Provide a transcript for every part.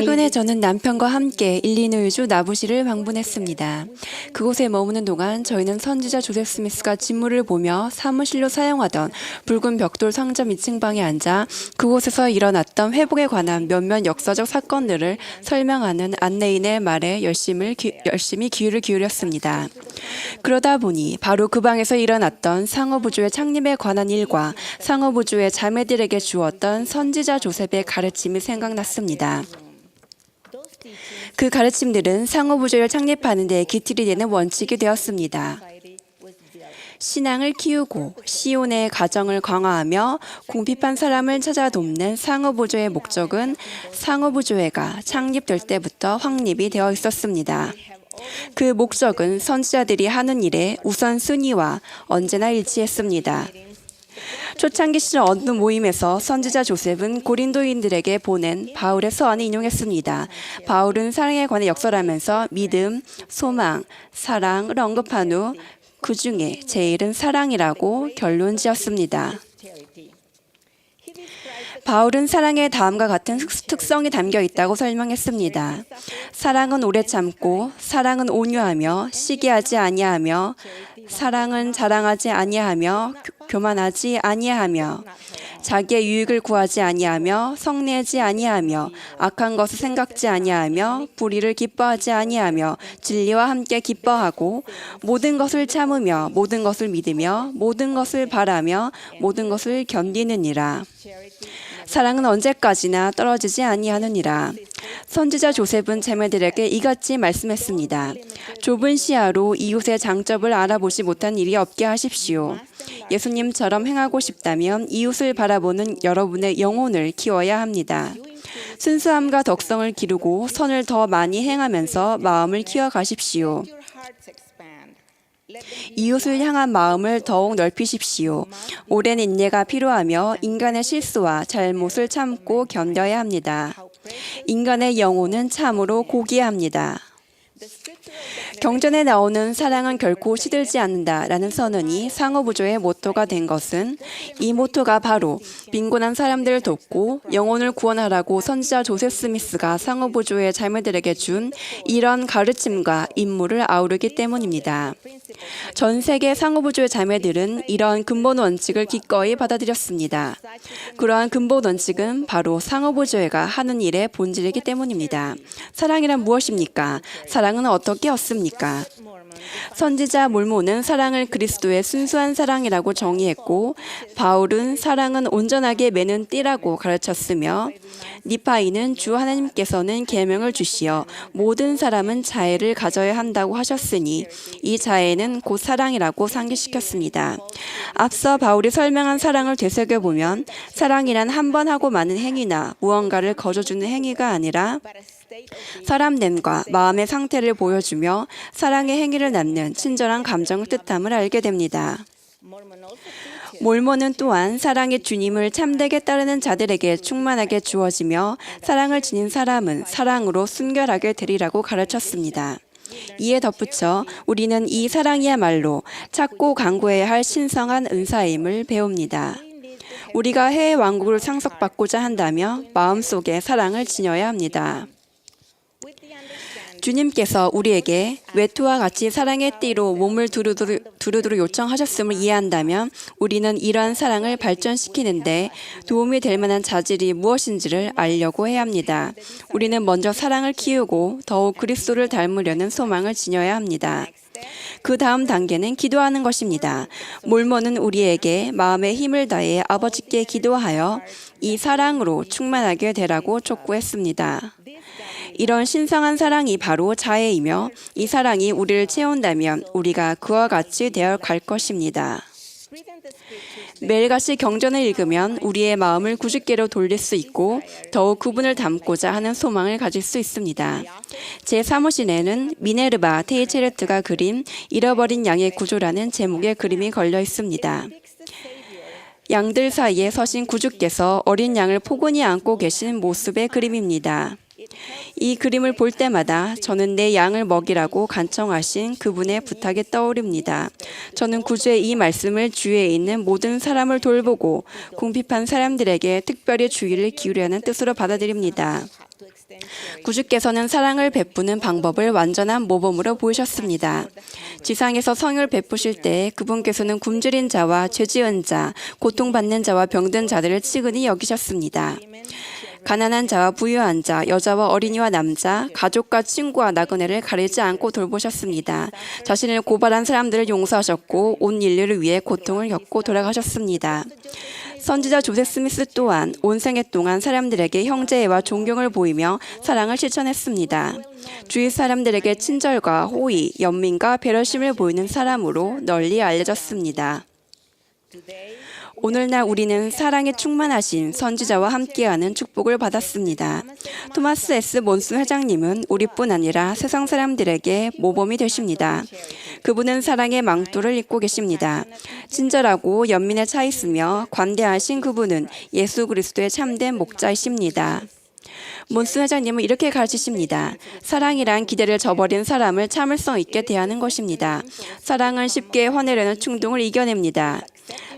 최근에 저는 남편과 함께 일리노이주 나부시를 방문했습니다. 그곳에 머무는 동안 저희는 선지자 조셉 스미스가 진물을 보며 사무실로 사용하던 붉은 벽돌 상점 2층 방에 앉아 그곳에서 일어났던 회복에 관한 몇몇 역사적 사건들을 설명하는 안내인의 말에 열심을 기, 열심히 귀를 기울였습니다. 그러다 보니 바로 그 방에서 일어났던 상어부주의 창립에 관한 일과 상어부주의 자매들에게 주었던 선지자 조셉의 가르침이 생각 났습니다. 그 가르침들은 상어부주를 창립하는 데 기틀이 되는 원칙이 되었습니다. 신앙을 키우고 시온의 가정을 강화하며 궁핍한 사람을 찾아 돕는 상어부조의 목적은 상어부조회가 창립될 때부터 확립이 되어 있었습니다. 그 목적은 선지자들이 하는 일에 우선 순위와 언제나 일치했습니다. 초창기 시절 어느 모임에서 선지자 조셉은 고린도인들에게 보낸 바울의 서한을 인용했습니다. 바울은 사랑에 관해 역설하면서 믿음, 소망, 사랑을 언급한 후 그 중에 제일은 사랑이라고 결론 지었습니다. 바울은 사랑의 다음과 같은 특- 특성이 담겨 있다고 설명했습니다. 사랑은 오래 참고, 사랑은 온유하며, 시기하지 아니하며, 사랑은 자랑하지 아니하며, 교- 교만하지 아니하며, 자기의 유익을 구하지 아니하며, 성내지 아니하며, 악한 것을 생각지 아니하며, 불의를 기뻐하지 아니하며, 진리와 함께 기뻐하고, 모든 것을 참으며, 모든 것을 믿으며, 모든 것을 바라며, 모든 것을 견디느니라. 사랑은 언제까지나 떨어지지 아니하느니라. 선지자 조셉은 자매들에게 이같이 말씀했습니다. 좁은 시야로 이웃의 장점을 알아보지 못한 일이 없게 하십시오. 예수님처럼 행하고 싶다면 이웃을 바라보는 여러분의 영혼을 키워야 합니다. 순수함과 덕성을 기르고 선을 더 많이 행하면서 마음을 키워가십시오. 이웃을 향한 마음을 더욱 넓히십시오. 오랜 인내가 필요하며 인간의 실수와 잘못을 참고 견뎌야 합니다. 인간의 영혼은 참으로 고귀합니다. 경전에 나오는 사랑은 결코 시들지 않는다라는 선언이 상어부조의 모토가 된 것은 이 모토가 바로 빈곤한 사람들을 돕고 영혼을 구원하라고 선지자 조셉 스미스가 상어부조의 자매들에게 준 이런 가르침과 임무를 아우르기 때문입니다. 전 세계 상어부조의 자매들은 이런 근본 원칙을 기꺼이 받아들였습니다. 그러한 근본 원칙은 바로 상어부조회가 하는 일의 본질이기 때문입니다. 사랑이란 무엇입니까? 사랑은 어떻게 얻습니까? 선지자 몰모는 사랑을 그리스도의 순수한 사랑이라고 정의했고 바울은 사랑은 온전하게 매는 띠라고 가르쳤으며 니파이는 주 하나님께서는 계명을 주시어 모든 사람은 자애를 가져야 한다고 하셨으니 이 자애는 곧 사랑이라고 상기시켰습니다. 앞서 바울이 설명한 사랑을 되새겨 보면 사랑이란 한 번 하고 마는 행위나 무언가를 거저주는 행위가 아니라 사람 냄과 마음의 상태를 보여주며 사랑의 행위를 낳는 친절한 감정을 뜻함을 알게 됩니다. 몰모는 또한 사랑의 주님을 참되게 따르는 자들에게 충만하게 주어지며 사랑을 지닌 사람은 사랑으로 순결하게 되리라고 가르쳤습니다. 이에 덧붙여 우리는 이 사랑이야말로 찾고 강구해야 할 신성한 은사임을 배웁니다. 우리가 해외 왕국을 상속받고자 한다면 마음속에 사랑을 지녀야 합니다. 주님께서 우리에게 외투와 같이 사랑의 띠로 몸을 두루두루, 두루두루 요청하셨음을 이해한다면 우리는 이러한 사랑을 발전시키는데 도움이 될 만한 자질이 무엇인지를 알려고 해야 합니다. 우리는 먼저 사랑을 키우고 더욱 그리스도를 닮으려는 소망을 지녀야 합니다. 그 다음 단계는 기도하는 것입니다. 몰모는 우리에게 마음의 힘을 다해 아버지께 기도하여 이 사랑으로 충만하게 되라고 촉구했습니다. 이런 신성한 사랑이 바로 자애이며 이 사랑이 우리를 채운다면 우리가 그와 같이 되어 갈 것입니다. 매일같이 경전을 읽으면 우리의 마음을 구주께로 돌릴 수 있고 더욱 그분을 닮고자 하는 소망을 가질 수 있습니다. 제 사무실에는 미네르바 테이체르트가 그린 잃어버린 양의 구조라는 제목의 그림이 걸려 있습니다. 양들 사이에 서신 구주께서 어린 양을 포근히 안고 계신 모습의 그림입니다. 이 그림을 볼 때마다 저는 내 양을 먹이라고 간청하신 그분의 부탁이 떠오릅니다. 저는 구주의 이 말씀을 주위에 있는 모든 사람을 돌보고 궁핍한 사람들에게 특별히 주의를 기울이라는 뜻으로 받아들입니다. 구주께서는 사랑을 베푸는 방법을 완전한 모범으로 보이셨습니다. 지상에서 성을 베푸실 때 그분께서는 굶주린 자와 죄지은 자, 고통받는 자와 병든 자들을 치근히 여기셨습니다. 가난한 자와 부유한 자, 여자와 어린이와 남자, 가족과 친구와 나그네를 가리지 않고 돌보셨습니다. 자신을 고발한 사람들을 용서하셨고 온 인류를 위해 고통을 겪고 돌아가셨습니다. 선지자 조세 스미스 또한 온 생애 동안 사람들에게 형제애와 존경을 보이며 사랑을 실천했습니다. 주위 사람들에게 친절과 호의, 연민과 배려심을 보이는 사람으로 널리 알려졌습니다. 오늘날 우리는 사랑에 충만하신 선지자와 함께하는 축복을 받았습니다. 토마스 S. 몬슨 회장님은 우리뿐 아니라 세상 사람들에게 모범이 되십니다. 그분은 사랑의 망토를 입고 계십니다. 친절하고 연민에 차 있으며 관대하신 그분은 예수 그리스도의 참된 목자이십니다. 몬스 회장님은 이렇게 가르치십니다. 사랑이란 기대를 저버린 사람을 참을성 있게 대하는 것입니다. 사랑은 쉽게 화내려는 충동을 이겨냅니다.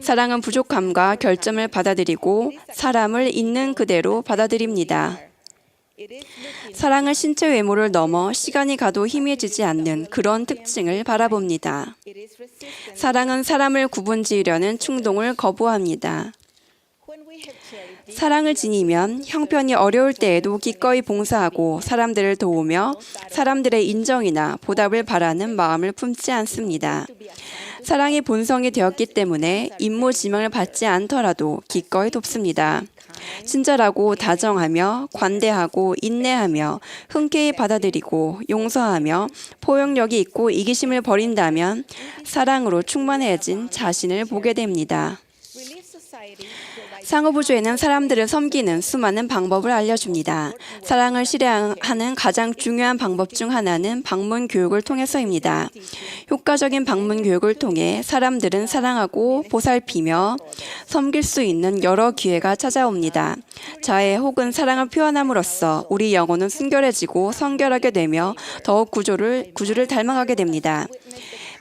사랑은 부족함과 결점을 받아들이고 사람을 있는 그대로 받아들입니다. 사랑은 신체 외모를 넘어 시간이 가도 희미해지지 않는 그런 특징을 바라봅니다. 사랑은 사람을 구분 지으려는 충동을 거부합니다. 사랑을 지니면 형편이 어려울 때에도 기꺼이 봉사하고 사람들을 도우며 사람들의 인정이나 보답을 바라는 마음을 품지 않습니다. 사랑이 본성이 되었기 때문에 임무 지명을 받지 않더라도 기꺼이 돕습니다. 친절하고 다정하며 관대하고 인내하며 흔쾌히 받아들이고 용서하며 포용력이 있고 이기심을 버린다면 사랑으로 충만해진 자신을 보게 됩니다. 상호부조에는 사람들을 섬기는 수많은 방법을 알려줍니다. 사랑을 실행하는 가장 중요한 방법 중 하나는 방문 교육을 통해서입니다. 효과적인 방문 교육을 통해 사람들은 사랑하고 보살피며 섬길 수 있는 여러 기회가 찾아옵니다. 자애 혹은 사랑을 표현함으로써 우리 영혼은 순결해지고 성결하게 되며 더욱 구조를, 구주를 닮아가게 됩니다.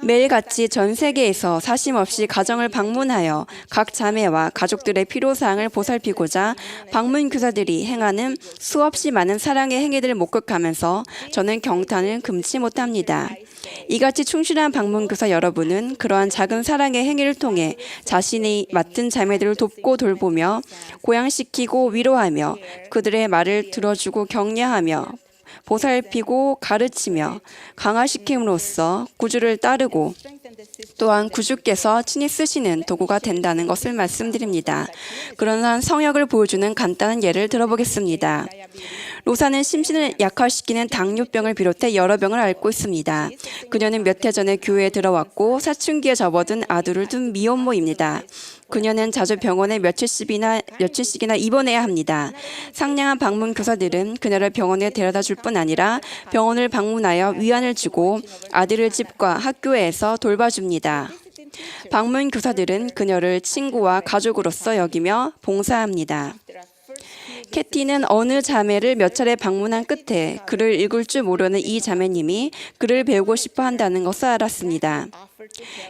매일같이 전 세계에서 사심 없이 가정을 방문하여 각 자매와 가족들의 필요사항을 보살피고자 방문 교사들이 행하는 수없이 많은 사랑의 행위들을 목격하면서 저는 경탄을 금치 못합니다. 이같이 충실한 방문 교사 여러분은 그러한 작은 사랑의 행위를 통해 자신이 맡은 자매들을 돕고 돌보며 고양시키고 위로하며 그들의 말을 들어주고 격려하며 보살피고 가르치며 강화시킴으로써 구주를 따르고 또한 구주께서 친히 쓰시는 도구가 된다는 것을 말씀드립니다. 그러나 성역을 보여주는 간단한 예를 들어보겠습니다. 로사는 심신을 약화시키는 당뇨병을 비롯해 여러 병을 앓고 있습니다. 그녀는 몇 해 전에 교회에 들어왔고 사춘기에 접어든 아들을 둔 미혼모입니다. 그녀는 자주 병원에 며칠씩이나 며칠씩이나 입원해야 합니다. 상냥한 방문 교사들은 그녀를 병원에 데려다 줄 뿐 아니라 병원을 방문하여 위안을 주고 아들을 집과 학교에서 돌봐줍니다. 방문 교사들은 그녀를 친구와 가족으로서 여기며 봉사합니다. 캐티는 어느 자매를 몇 차례 방문한 끝에 글을 읽을 줄 모르는 이 자매님이 글을 배우고 싶어 한다는 것을 알았습니다.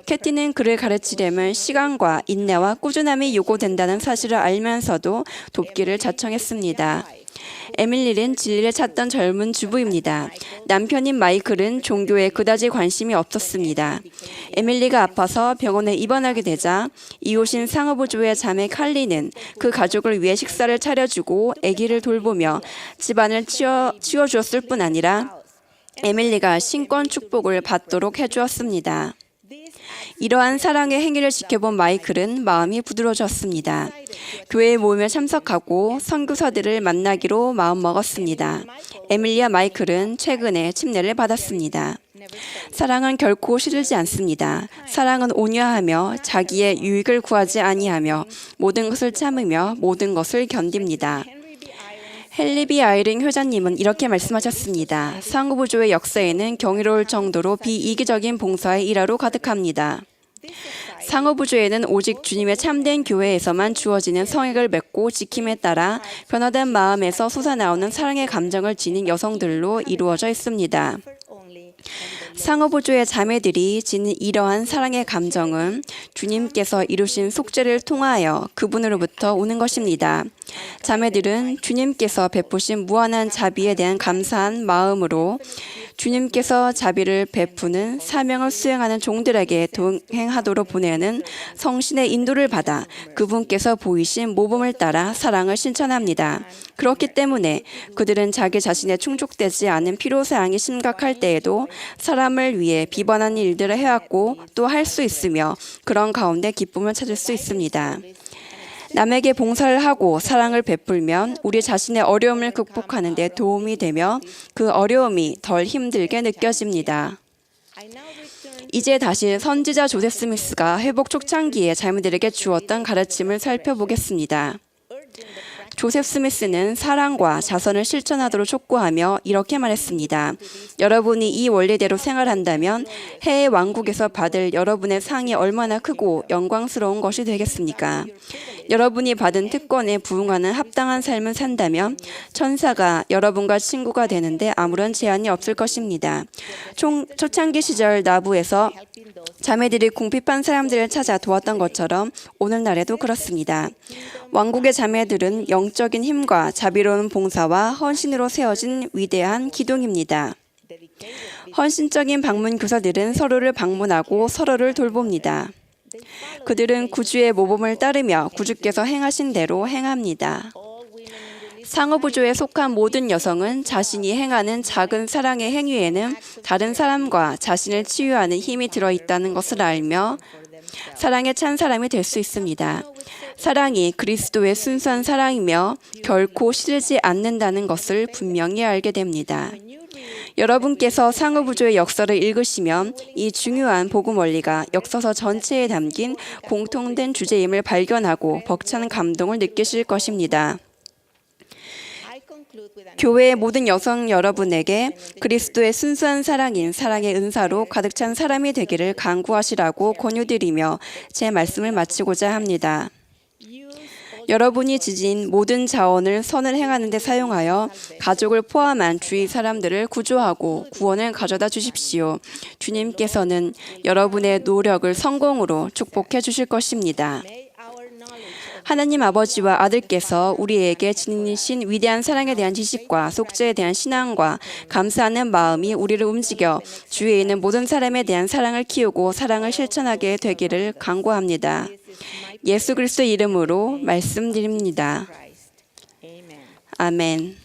캐티는 그를 가르치려면 시간과 인내와 꾸준함이 요구된다는 사실을 알면서도 돕기를 자청했습니다. 에밀리는 진리를 찾던 젊은 주부입니다. 남편인 마이클은 종교에 그다지 관심이 없었습니다. 에밀리가 아파서 병원에 입원하게 되자 이웃인 상어부조의 자매 칼리는 그 가족을 위해 식사를 차려주고 아기를 돌보며 집안을 치워, 치워주었을 뿐 아니라 에밀리가 신권 축복을 받도록 해주었습니다. 이러한 사랑의 행위를 지켜본 마이클은 마음이 부드러워졌습니다. 교회 모임에 참석하고 선교사들을 만나기로 마음먹었습니다. 에밀리아 마이클은 최근에 침례를 받았습니다. 사랑은 결코 시들지 않습니다. 사랑은 온유하며 자기의 유익을 구하지 아니하며 모든 것을 참으며 모든 것을 견딥니다. 헨리비 아이링 효자님은 이렇게 말씀하셨습니다. 상부부조의 역사에는 경이로울 정도로 비이기적인 봉사의 일화로 가득합니다. 상어부조에는 오직 주님의 참된 교회에서만 주어지는 성액을 맺고 지킴에 따라 변화된 마음에서 솟아나오는 사랑의 감정을 지닌 여성들로 이루어져 있습니다. 상어보조의 자매들이 지닌 이러한 사랑의 감정은 주님께서 이루신 속죄를 통하여 그분으로부터 오는 것입니다. 자매들은 주님께서 베푸신 무한한 자비에 대한 감사한 마음으로 주님께서 자비를 베푸는 사명을 수행하는 종들에게 동행하도록 보내는 성신의 인도를 받아 그분께서 보이신 모범을 따라 사랑을 실천합니다. 그렇기 때문에 그들은 자기 자신의 충족되지 않은 필요사항이 심각할 때에도 사람을 위해 비번한 일들을 해왔고 또 할 수 있으며 그런 가운데 기쁨을 찾을 수 있습니다. 남에게 봉사를 하고 사랑을 베풀면 우리 자신의 어려움을 극복하는 데 도움이 되며 그 어려움이 덜 힘들게 느껴집니다. 이제 다시 선지자 조셉 스미스가 회복 초창기에 자매들에게 주었던 가르침을 살펴보겠습니다. 조셉 스미스는 사랑과 자선을 실천하도록 촉구하며 이렇게 말했습니다. 여러분이 이 원리대로 생활한다면 해외 왕국에서 받을 여러분의 상이 얼마나 크고 영광스러운 것이 되겠습니까? 여러분이 받은 특권에 부응하는 합당한 삶을 산다면 천사가 여러분과 친구가 되는데 아무런 제한이 없을 것입니다. 총, 초창기 시절 나부에서 자매들이 궁핍한 사람들을 찾아 도왔던 것처럼 오늘날에도 그렇습니다. 왕국의 자매들은 영적인 힘과 자비로운 봉사와 헌신으로 세워진 위대한 기둥입니다. 헌신적인 방문 교사들은 서로를 방문하고 서로를 돌봅니다. 그들은 구주의 모범을 따르며 구주께서 행하신 대로 행합니다. 상어부조에 속한 모든 여성은 자신이 행하는 작은 사랑의 행위에는 다른 사람과 자신을 치유하는 힘이 들어 있다는 것을 알며 사랑에 찬 사람이 될 수 있습니다. 사랑이 그리스도의 순수한 사랑이며 결코 시들지 않는다는 것을 분명히 알게 됩니다. 여러분께서 상어부조의 역사를 읽으시면 이 중요한 복음 원리가 역사서 전체에 담긴 공통된 주제임을 발견하고 벅찬 감동을 느끼실 것입니다. 교회의 모든 여성 여러분에게 그리스도의 순수한 사랑인 사랑의 은사로 가득 찬 사람이 되기를 간구하시라고 권유드리며 제 말씀을 마치고자 합니다. 여러분이 지진 모든 자원을 선을 행하는 데 사용하여 가족을 포함한 주위 사람들을 구조하고 구원을 가져다 주십시오. 주님께서는 여러분의 노력을 성공으로 축복해 주실 것입니다. 하나님 아버지와 아들께서 우리에게 지니신 위대한 사랑에 대한 지식과 속죄에 대한 신앙과 감사하는 마음이 우리를 움직여 주위에 있는 모든 사람에 대한 사랑을 키우고 사랑을 실천하게 되기를 간구합니다. 예수 그리스도 이름으로 말씀드립니다. 아멘.